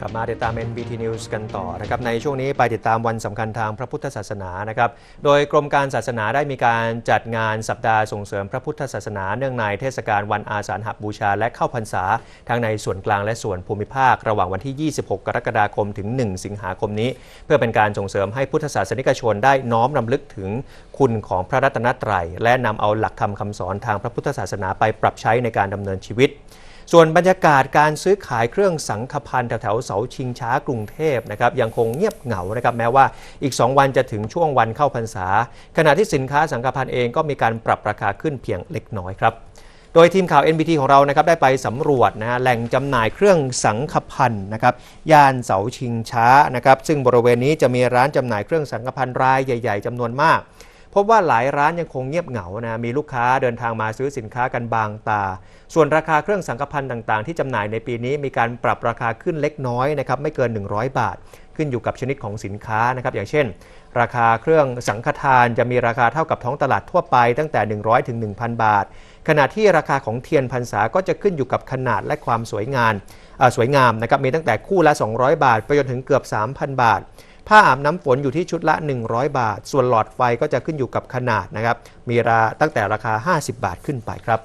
กลับมาติดตาม NBT News กันต่อนะครับในช่วงนี้ไปติดตามวันสำคัญทางพระพุทธศาสนานะครับโดยกรมการศาสนาได้มีการจัดงานสัปดาห์ส่งเสริมพระพุทธศาสนา เนื่องในเทศกาลวันอาสาฬหบูชาและเข้าพรรษา ทั้งในส่วนกลางและส่วนภูมิภาค ระหว่างวันที่ 26 กรกฎาคมถึง 1 สิงหาคมนี้ เพื่อเป็นการส่งเสริมให้พุทธศาสนิกชนได้น้อมรำลึกถึงคุณของพระรัตนตรัยและนำเอาหลักธรรมคำสอนทางพระพุทธศาสนาไปปรับใช้ในการดำเนินชีวิต ส่วนบรรยากาศการซื้อขายเครื่องสังฆพันธ์แถวๆเสาชิงช้ากรุงเทพนะครับยังคงเงียบเหงานะครับแม้ว่าอีก 2 วันจะถึงช่วงวันเข้าพรรษา ขณะที่สินค้าสังฆพันธ์เองก็มีการปรับราคาขึ้นเพียงเล็กน้อยครับโดยทีมข่าว NBT ของเรานะครับได้ไปสำรวจนะฮะแหล่งจำหน่ายเครื่องสังฆพันธ์นะครับย่านเสาชิงช้านะครับซึ่งบริเวณนี้จะมีร้านจำหน่ายเครื่องสังฆพันธ์รายใหญ่ ๆจำนวนมาก บว่าหลายร้านยังคงเงียบเหงานะมีลูกค้าเดินทางมาซื้อสินค้ากันบางตา ส่วนราคาเครื่องสังฆพันธ์ต่างๆ ที่จำหน่ายในปีนี้มีการปรับราคาขึ้นเล็กน้อยนะครับไม่เกิน 100 บาท ขึ้นอยู่กับชนิดของสินค้านะครับอย่างเช่น ราคาเครื่องสังฆทานจะมีราคาเท่ากับท้องตลาดทั่วไปตั้งแต่ 100ถึง1,000 บาท ขณะที่ราคาของเทียนพรรษาก็จะขึ้นอยู่กับขนาดและความสวยงามสวยงามนะครับมีตั้งแต่คู่ละ 200 บาท ไปจนถึงเกือบ 3,000 บาท ผ้าอาบน้ำฝนอยู่ที่ชุดละ 100 บาท ส่วนหลอดไฟก็จะขึ้นอยู่กับขนาดนะครับ มีราตั้งแต่ราคา 50 บาทขึ้นไปครับ